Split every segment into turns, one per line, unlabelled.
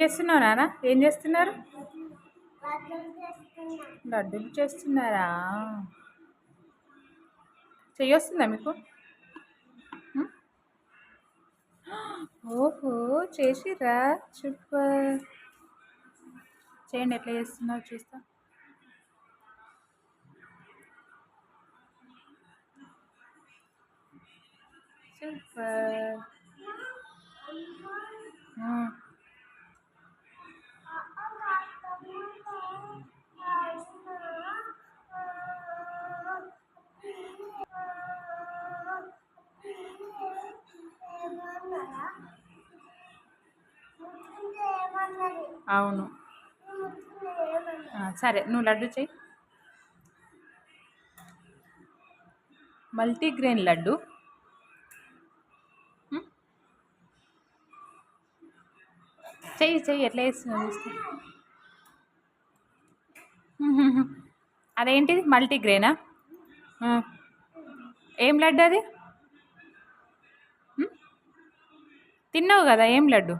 చేస్తున్నావు నాన్న ఏం చేస్తున్నారు? లడ్డూలు చేస్తున్నారా? చెయ్యొస్తుందా మీకు? ఓహో చేసిరా సూపర్. చేయండి ఎట్లా చేస్తున్నారు చూస్తా. సూపర్. అవును. సరే నువ్వు లడ్డు చెయ్యి. మల్టీగ్రెయిన్ లడ్డు. చెయ్యి చెయ్యి ఎట్లా వేస్తున్నావు అదేంటిది? మల్టీగ్రెయినా? ఏం లడ్డు అది? తిన్నావు కదా ఏం లడ్డు?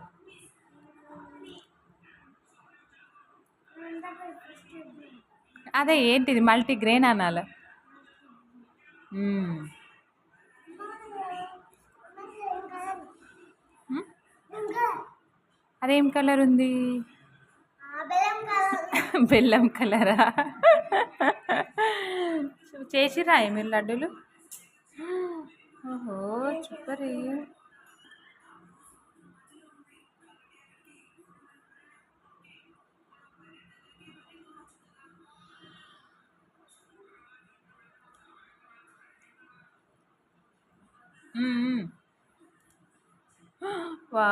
అదే ఏంటిది? మల్టీగ్రెయిన్ అనాలి. అదేం కలర్ ఉంది? బెల్లం కలరా? చేసిరా మీరు లడ్డూలు? ఓహో సూపర్ వా